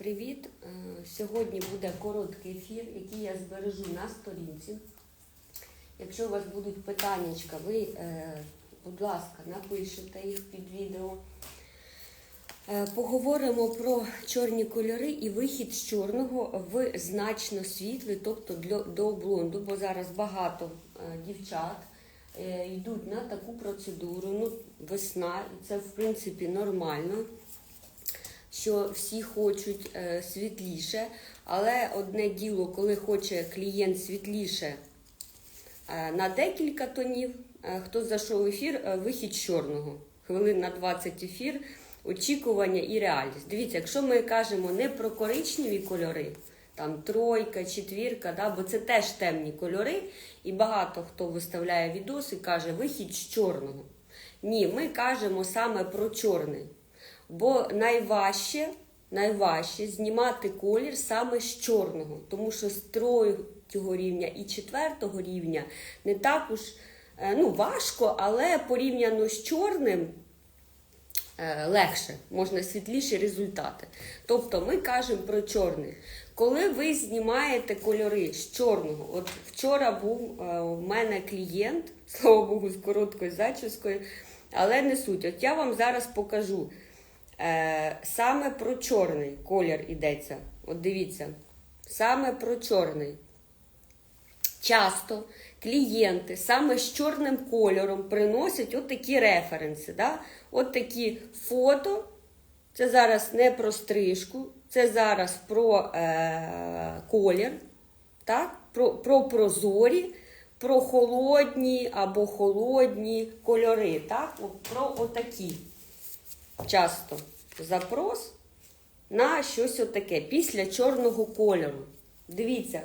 Привіт! Е, Сьогодні буде короткий ефір, який я збережу на сторінці. Якщо у вас будуть питання, ви, е, будь ласка, напишете їх під відео. Е, Поговоримо про чорні кольори і вихід з чорного в значно світлий, тобто до блонду, бо зараз багато дівчат йдуть на таку процедуру. Ну, весна, і це в принципі нормально що всі хочуть е, світліше, але одне діло, коли хоче клієнт світліше е, на декілька тонів, е, хто зайшов в ефір, вихід чорного. Хвилин на 20 ефір, очікування і реальність. Дивіться, якщо ми кажемо не про коричневі кольори, там тройка, четвірка, да, бо це теж темні кольори, і багато хто виставляє відоси і каже вихід з чорного. Ні, ми кажемо саме про чорний. Бо найважче, найважче знімати колір саме з чорного, тому що з третього рівня і четвертого рівня не так уж е, ну, важко, але порівняно з чорним е, легше, можна світліші результати. Тобто ми кажемо про чорний. Коли ви знімаєте кольори з чорного, от вчора був е, у мене клієнт, слава Богу, з короткою зачіскою, але не суть. От я вам зараз покажу. Е, саме про чорний колір йдеться. От дивіться, саме про чорний. Часто клієнти саме з чорним кольором приносять от такі референси. Да? От такі фото. Це зараз не про стрижку, це зараз про е, колір, так? про, про прозорі, про холодні або холодні кольори. Так? От Про отакі часто запрос на щось отаке після чорного кольору. Дивіться,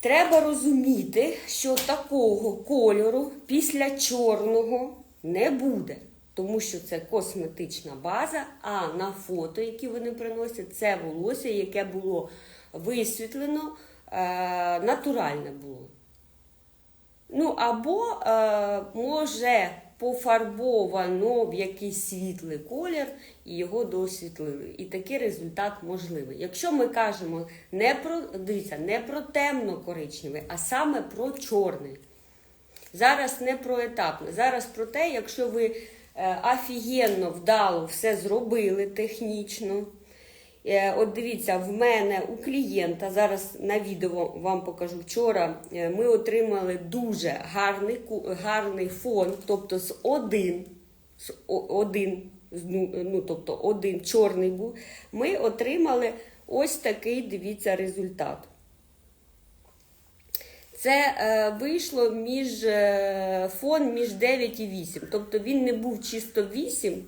треба розуміти, що такого кольору після чорного не буде. Тому що це косметична база, а на фото, які вони приносять, це волосся, яке було висвітлено, е, натуральне було. Ну, або е, може пофарбовано в якийсь світлий колір і його досвітлили. І такий результат можливий. Якщо ми кажемо не про дивіться, не про темно-коричневий, а саме про чорний. Зараз не про етапне, зараз про те, якщо ви е, офігенно вдало все зробили технічно. Е, От дивіться, в мене у клієнта, зараз на відео вам покажу вчора, е, ми отримали дуже гарний, гарний фон, тобто з один, з один, ну, ну, тобто один чорний був, ми отримали ось такий, дивіться, результат. Це е, вийшло між е, фон між 9 і 8. Тобто він не був чисто 8,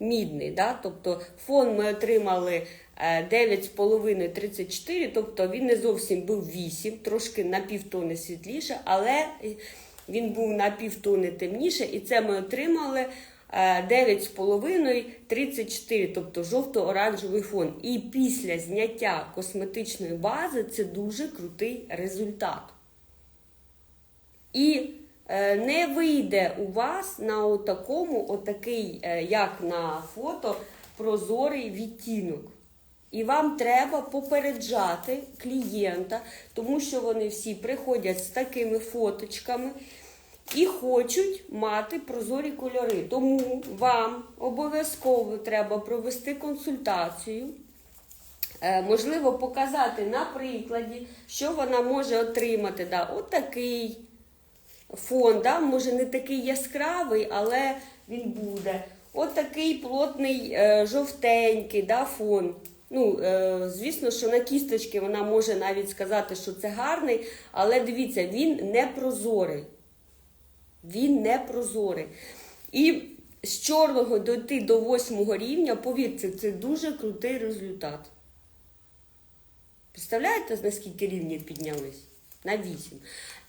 мідний. Да? Тобто фон ми отримали е, 9,5 34, тобто він не зовсім був 8, трошки на півтони світліше, але він був на півтони темніше, і це ми отримали. е, 9,5 34, тобто жовто-оранжевий фон. І після зняття косметичної бази це дуже крутий результат. І е, не вийде у вас на отакому, отакий, е, як на фото, прозорий відтінок. І вам треба попереджати клієнта, тому що вони всі приходять з такими фоточками і хочуть мати прозорі кольори. Тому вам обов'язково треба провести консультацію. Е, Можливо, показати на прикладі, що вона може отримати. Да, отакий фон, да, може не такий яскравий, але він буде. Отакий плотний е, жовтенький да, фон. Ну, е, звісно, що на кісточки вона може навіть сказати, що це гарний, але дивіться, він не прозорий. Він не прозорий. І з чорного дойти до восьмого рівня, повірте, це дуже крутий результат. Представляєте, наскільки рівнів піднялись? На 8.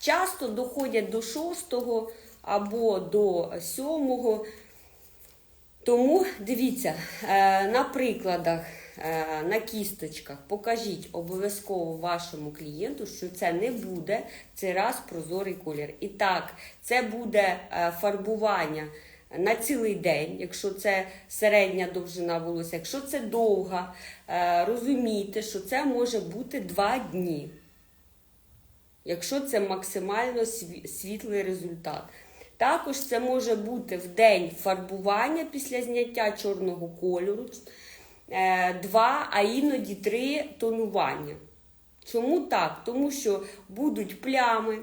Часто доходять до 6 або до 7. Тому дивіться, е, на прикладах, е, на кісточках покажіть обов'язково вашому клієнту, що це не буде цей раз прозорий колір. І так, це буде е, фарбування на цілий день, якщо це середня довжина волосся, якщо це довга, розумійте, що це може бути 2 дні. Якщо це максимально світлий результат. Також це може бути в день фарбування після зняття чорного кольору, е, два, а іноді три тонування. Чому так? Тому що будуть плями,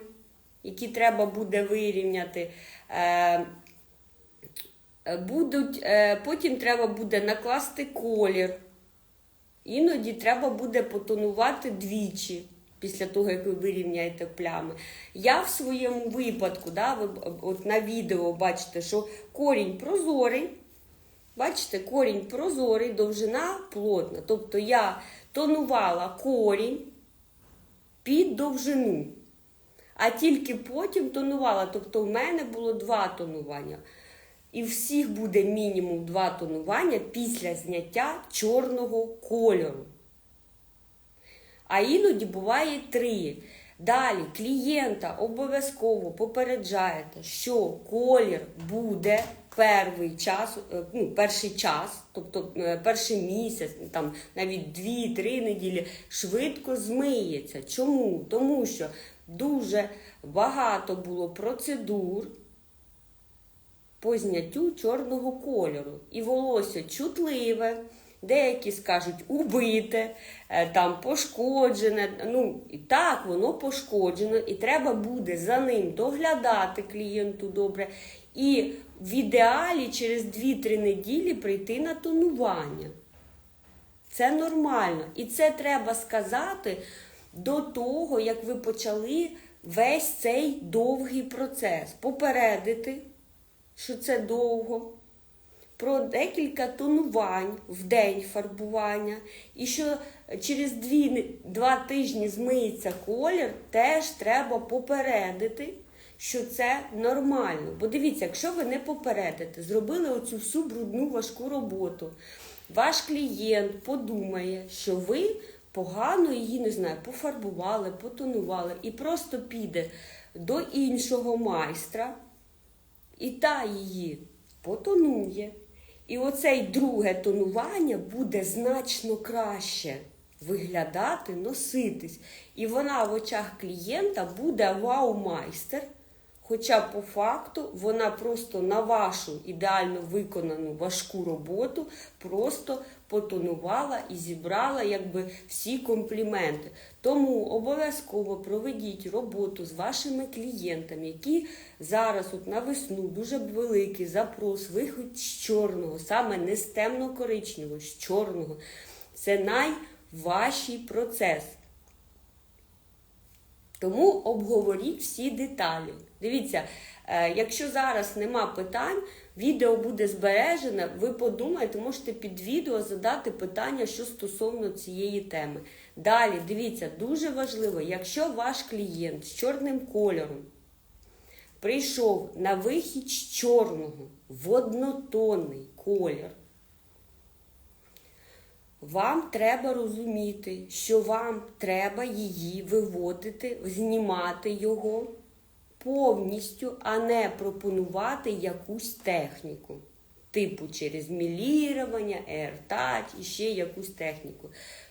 які треба буде вирівняти. Е, е, будуть, потім треба буде накласти колір. Іноді треба буде потонувати двічі після того, як ви вирівняєте плями. Я в своєму випадку, да, ви от на відео бачите, що корінь прозорий. Бачите, корінь прозорий, довжина плотна. Тобто я тонувала корінь під довжину, а тільки потім тонувала. Тобто в мене було два тонування. І всіх буде мінімум два тонування після зняття чорного кольору. А іноді буває три. Далі клієнта обов'язково попереджаєте, що колір буде перший час, е, ну, перший час, тобто е, перший місяць, там навіть 2-3 неділі, швидко змиється. Чому? Тому що дуже багато було процедур по зняттю чорного кольору. І волосся чутливе, деякі скажуть убите, е, там пошкоджене. Ну, і так, воно пошкоджено, і треба буде за ним доглядати клієнту добре. І в ідеалі через 2-3 неділі прийти на тонування. Це нормально. І це треба сказати до того, як ви почали весь цей довгий процес. Попередити, що це довго, про декілька тонувань в день фарбування, і що через дві, не- два тижні змиється колір, теж треба попередити, що це нормально. Бо дивіться, якщо ви не попередите, зробили оцю всю брудну важку роботу, ваш клієнт подумає, що ви погано її, не знаю, пофарбували, потонували, і просто піде до іншого майстра, і та її потонує. І оцей друге тонування буде значно краще виглядати, носитись. І вона в очах клієнта буде вау-майстер. Хоча по факту вона просто на вашу ідеально виконану важку роботу просто потонувала і зібрала якби всі компліменти. Тому обов'язково проведіть роботу з вашими клієнтами, які зараз от на весну дуже великий запрос, виход з чорного, саме не з темно-коричневого, з чорного. Це найважчий процес. Тому обговоріть всі деталі. Дивіться, е, якщо зараз нема питань, відео буде збережене, ви подумайте, можете під відео задати питання, що стосовно цієї теми. Далі, дивіться, дуже важливо, якщо ваш клієнт з чорним кольором прийшов на вихід з чорного в однотонний колір, вам треба розуміти, що вам треба її виводити, знімати його повністю, а не пропонувати якусь техніку. Типу через мілірування, AirTouch і ще якусь техніку.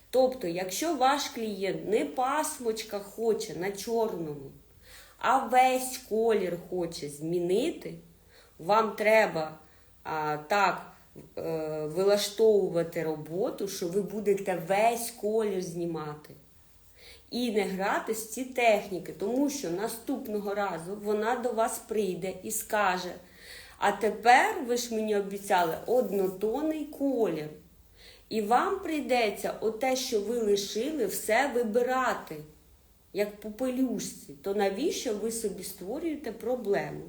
Тобто, якщо ваш клієнт не пасмочка хоче на чорному, а весь колір хоче змінити, вам треба а, так вилаштовувати роботу, що ви будете весь колір знімати. І не грати з ці техніки, тому що наступного разу вона до вас прийде і скаже: а тепер ви ж мені обіцяли однотонний колір. І вам прийдеться оте, що ви лишили, все вибирати, як по пелюшці. То навіщо ви собі створюєте проблему?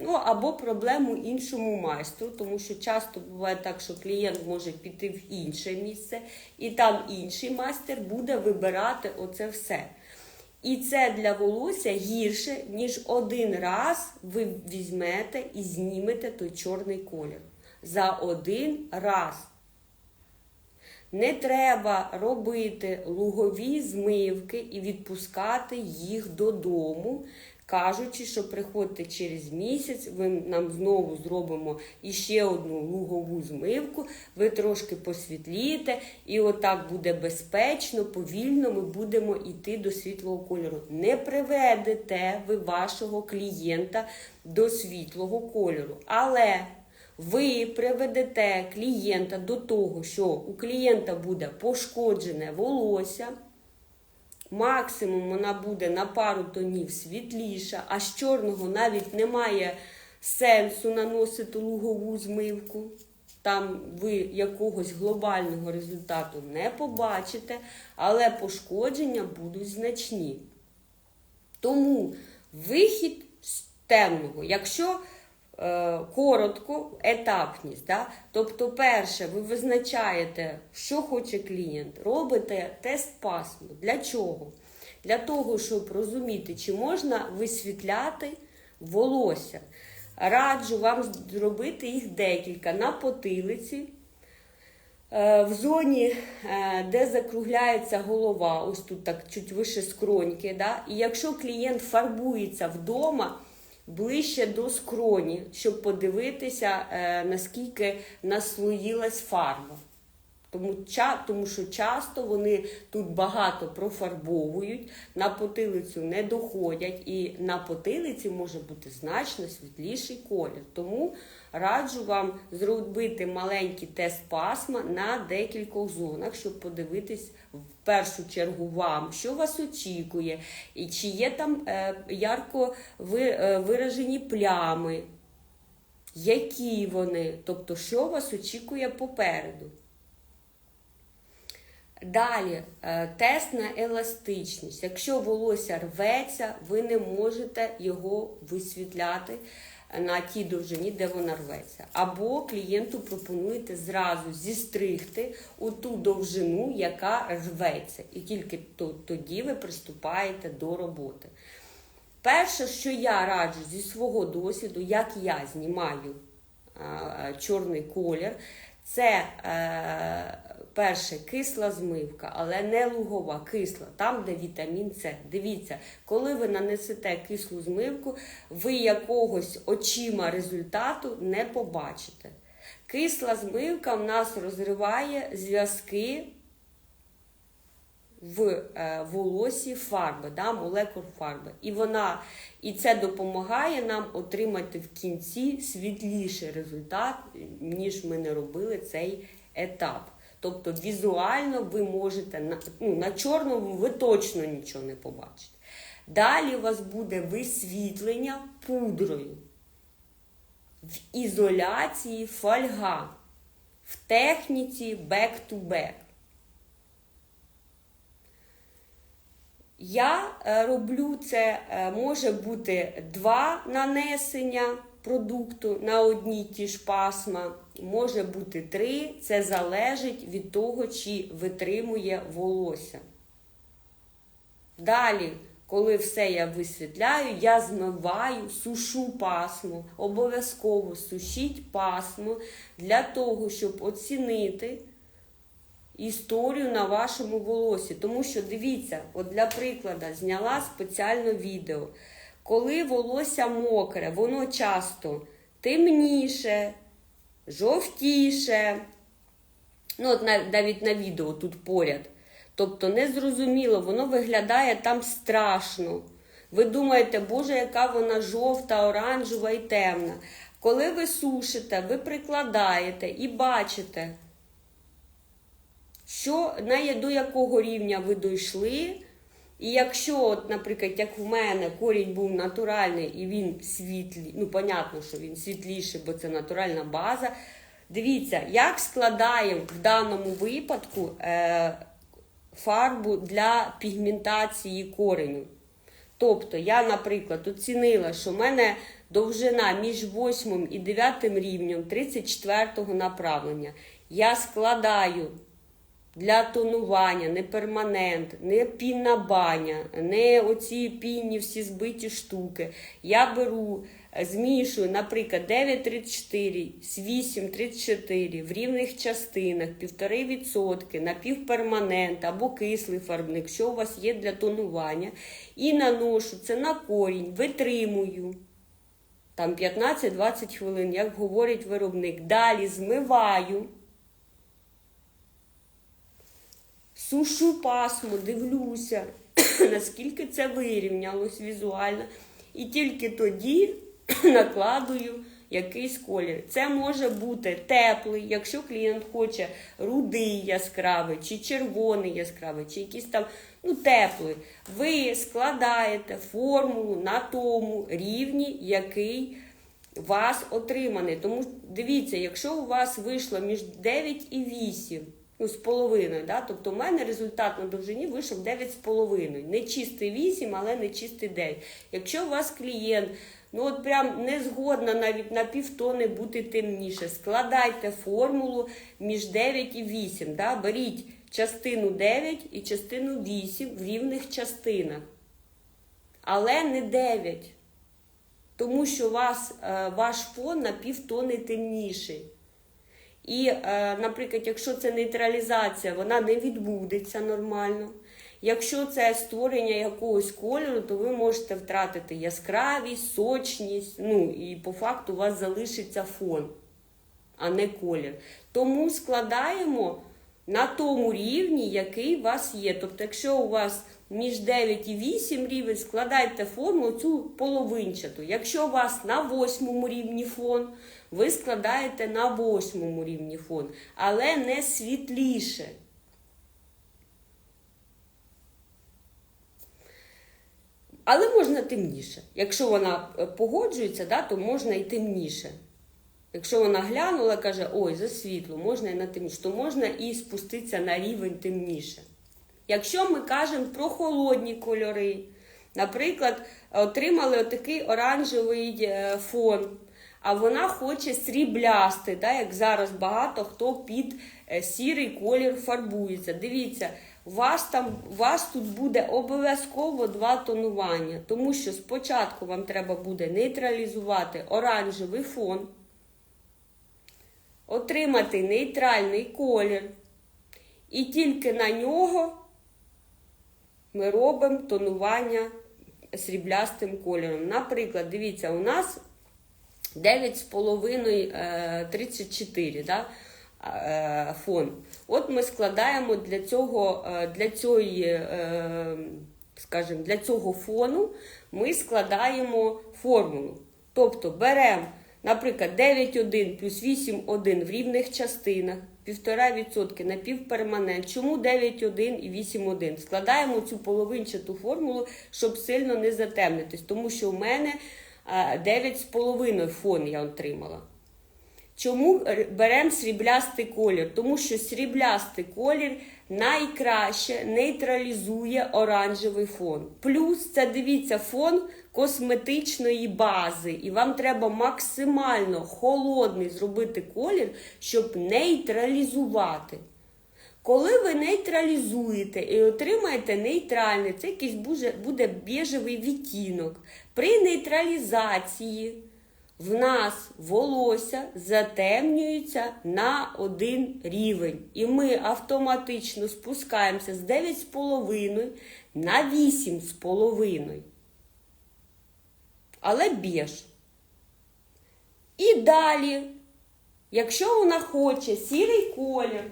Ну, або проблему іншому майстру, тому що часто буває так, що клієнт може піти в інше місце, і там інший майстер буде вибирати оце все. І це для волосся гірше, ніж один раз ви візьмете і знімете той чорний колір. За один раз. Не треба робити лугові змивки і відпускати їх додому. кажучи, що приходьте через місяць, ми нам знову зробимо іще одну лугову змивку, ви трошки посвітлієте, і отак буде безпечно, повільно ми будемо йти до світлого кольору. Не приведете ви вашого клієнта до світлого кольору. Але ви приведете клієнта до того, що у клієнта буде пошкоджене волосся. Максимум вона буде на пару тонів світліша, а з чорного навіть немає сенсу наносити лугову змивку. Там ви якогось глобального результату не побачите, але пошкодження будуть значні. Тому вихід з темного, якщо коротко, етапність, да? тобто, перше, ви визначаєте, що хоче клієнт, робите тест пасму. Для чого? Для того, щоб розуміти, чи можна висвітляти волосся. Раджу вам зробити їх декілька на потилиці. Е, В зоні, е, де закругляється голова, ось тут так чуть вище скроньки. Да? І якщо клієнт фарбується вдома ближче до скроні, щоб подивитися, е, наскільки наслоїлась фарба. Тому, тому що часто вони тут багато профарбовують, на потилицю не доходять, і на потилиці може бути значно світліший колір. Тому раджу вам зробити маленький тест пасма на декількох зонах, щоб подивитись в першу чергу вам, що вас очікує, і чи є там е, ярко е, виражені плями, які вони, тобто, що вас очікує попереду. Далі е, тест на еластичність. Якщо волосся рветься, ви не можете його висвітляти на тій довжині, де вона рветься. Або клієнту пропонуєте зразу зістригти у ту довжину, яка рветься. І тільки тоді ви приступаєте до роботи. Перше, що я раджу зі свого досвіду, як я знімаю е, чорний колір, це е, перше кисла змивка, але не лугова, кисла, там, де вітамін С. Дивіться, коли ви нанесете кислу змивку, ви якогось очима результату не побачите. Кисла змивка в нас розриває зв'язки в е, волосі фарби, да, молекул фарби. І вона, і це допомагає нам отримати в кінці світліший результат, ніж ми не робили цей етап. Тобто візуально ви можете на, ну, на чорному ви точно нічого не побачите. Далі у вас буде висвітлення пудрою. В ізоляції фольга, в техніці back-to-back. Я е, роблю це, е, може бути два нанесення продукту на одні ті ж пасма, може бути три. Це залежить від того, чи витримує волосся. Далі, коли все я висвітляю, я змиваю, сушу пасму. Обов'язково сушіть пасму для того, щоб оцінити історію на вашому волосі. Тому що дивіться, от для прикладу, зняла спеціально відео. Коли волосся мокре, воно часто темніше, жовтіше. Ну, от навіть на відео тут поряд. Тобто незрозуміло, воно виглядає там страшно. Ви думаєте, Боже, яка вона жовта, оранжева і темна. Коли ви сушите, ви прикладаєте і бачите, що до якого рівня ви дійшли. І якщо, от, наприклад, як в мене корінь був натуральний і він світлий, ну, понятно, що він світліший, бо це натуральна база. Дивіться, як складаємо в даному випадку е, фарбу для пігментації кореню. Тобто, я, наприклад, оцінила, що в мене довжина між 8 і 9 рівнем 34 направлення. Я складаю для тонування, не перманент, не пінна баня, не оці пінні всі збиті штуки. Я беру змішую, наприклад, 9,34 з 8,34 в рівних частинах, 1,5% напівперманент або кислий фарбник, що у вас є для тонування, і наношу це на корінь, витримую. Там 15-20 хвилин, як говорить виробник. Далі змиваю. Сушу пасму, дивлюся, наскільки це вирівнялось візуально. І тільки тоді накладую якийсь колір. Це може бути теплий, якщо клієнт хоче рудий яскравий, чи червоний яскравий, чи якийсь там ну, теплий. Ви складаєте формулу на тому рівні, який вас отриманий. Тому дивіться, якщо у вас вийшло між 9 і 8, ну, з половиною, да? тобто у мене результат на довжині вийшов 9 з половиною. Не чистий 8, але не чистий 9. Якщо у вас клієнт, ну от прям не згодна навіть на півтони бути темніше, складайте формулу між 9 і 8. Да? Беріть частину 9 і частину 8 в рівних частинах. Але не 9. Тому що у вас, е, ваш фон на півтони темніший. І, е, наприклад, якщо це нейтралізація, вона не відбудеться нормально. Якщо це створення якогось кольору, то ви можете втратити яскравість, сочність, ну і по факту у вас залишиться фон, а не колір. Тому складаємо на тому рівні, який у вас є. Тобто, якщо у вас між 9 і 8 рівень, складайте форму цю половинчату. Якщо у вас на восьмому рівні фон, ви складаєте на восьмому рівні фон, але не світліше. Але можна темніше. Якщо вона е, погоджується, да, то можна і темніше. Якщо вона глянула, каже, ой, за світло, можна і на темніше, то можна і спуститися на рівень темніше. Якщо ми кажемо про холодні кольори, наприклад, отримали отакий оранжевий е, фон, а вона хоче сріблястий, да, як зараз багато хто під е, сірий колір фарбується. Дивіться, у вас, там, у вас тут буде обов'язково два тонування, тому що спочатку вам треба буде нейтралізувати оранжевий фон, отримати нейтральний колір, і тільки на нього ми робимо тонування сріблястим кольором. Наприклад, дивіться, у нас 9,5 34 да, е, фон. От ми складаємо для цього, е, для цієї, е, скажімо, для цього фону ми складаємо формулу. Тобто беремо, наприклад, 9,1 плюс 8,1 в рівних частинах. 1,5% напівперманент. Чому 9,1 і 8,1? Складаємо цю половинчату формулу, щоб сильно не затемнитись, тому що в мене 9,5 фон я отримала. Чому беремо сріблястий колір? Тому що сріблястий колір найкраще нейтралізує оранжевий фон. Плюс це дивіться фон косметичної бази. І вам треба максимально холодний зробити колір, щоб нейтралізувати. Коли ви нейтралізуєте і отримаєте нейтральний, це якийсь буде біжевий відтінок. При нейтралізації в нас волосся затемнюється на один рівень. І ми автоматично спускаємося з 9,5 на 8,5. Але біж. І далі, якщо вона хоче сірий колір,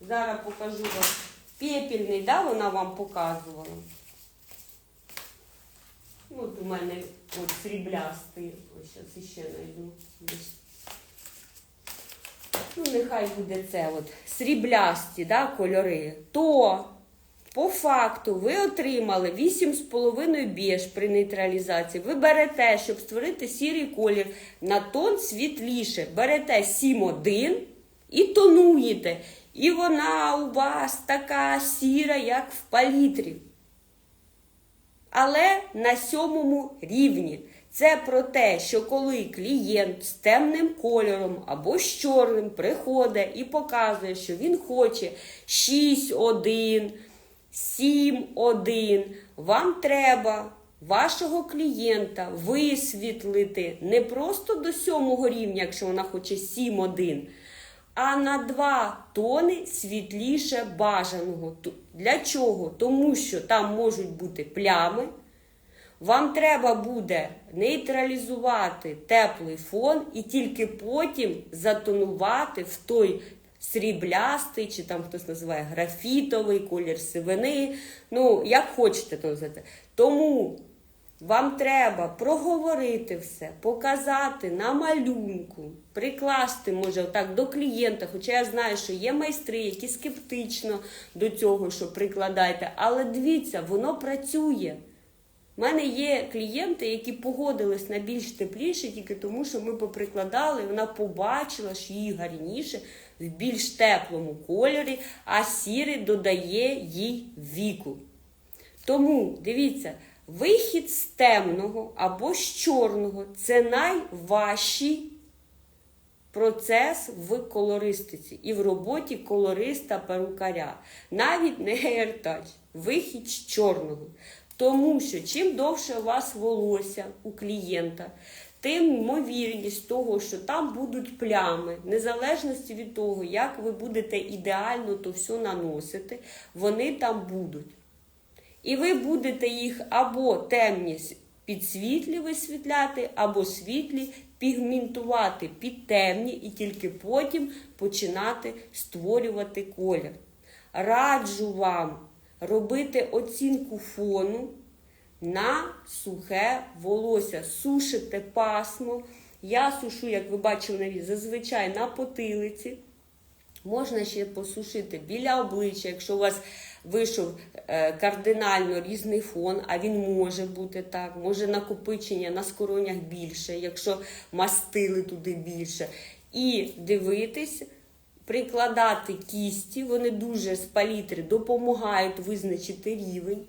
зараз покажу вам пепельний, да, вона вам показувала. От у мене от сріблястий. Ось зараз ще знайду. Ну, нехай буде це от сріблясті да, кольори. То по факту ви отримали 8,5 біж при нейтралізації. Ви берете, щоб створити сірий колір на тон світліше. Берете 7,1 і тонуєте. І вона у вас така сіра, як в палітрі. Але на сьомому рівні. Це про те, що коли клієнт з темним кольором або з чорним приходить і показує, що він хоче 6,1, 7,1, вам треба вашого клієнта висвітлити не просто до сьомого рівня, якщо вона хоче 7-1, а на 2 тони світліше бажаного. Для чого? Тому що там можуть бути плями. Вам треба буде нейтралізувати теплий фон і тільки потім затонувати в той сріблястий, чи там хтось називає графітовий колір сивини. Ну, як хочете то назвати. Тому вам треба проговорити все, показати на малюнку, прикласти, може, отак до клієнта. Хоча я знаю, що є майстри, які скептично до цього, що прикладаєте. Але дивіться, воно працює. У мене є клієнти, які погодились на більш тепліше, тільки тому, що ми поприкладали, вона побачила, що їй гарніше в більш теплому кольорі, а сірий додає їй віку. Тому дивіться, вихід з темного або з чорного це найважчий процес в колористиці і в роботі колориста перукаря. Навіть не AirTouch, вихід з чорного. Тому що чим довше у вас волосся у клієнта, тим ймовірність того, що там будуть плями, незалежності від того, як ви будете ідеально то все наносити, вони там будуть. І ви будете їх або темні с- під світлі висвітляти, або світлі пігментувати під темні і тільки потім починати створювати колір. Раджу вам робити оцінку фону на сухе волосся. Сушите пасмо. Я сушу, як ви бачили зазвичай на потилиці. Можна ще посушити біля обличчя, якщо у вас вийшов е, кардинально різний фон, а він може бути так, може накопичення на скоронях більше, якщо мастили туди більше. І дивитись, прикладати кісті, вони дуже з палітри допомагають визначити рівень,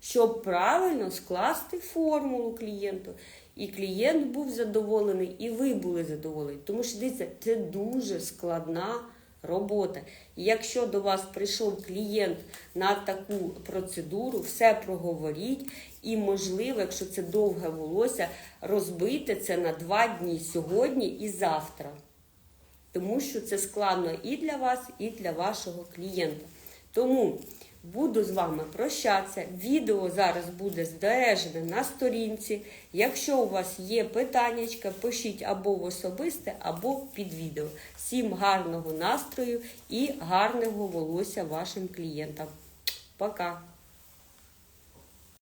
щоб правильно скласти формулу клієнту. І клієнт був задоволений, і ви були задоволені. Тому що дивіться, це дуже складна робота. І якщо до вас прийшов клієнт на таку процедуру, все проговоріть. І, можливо, якщо це довге волосся, розбийте це на два дні сьогодні і завтра. Тому що це складно і для вас, і для вашого клієнта. Тому буду з вами прощатися. Відео зараз буде збережене на сторінці. Якщо у вас є питання, пишіть або в особисте, або під відео. Всім гарного настрою і гарного волосся вашим клієнтам. Пока!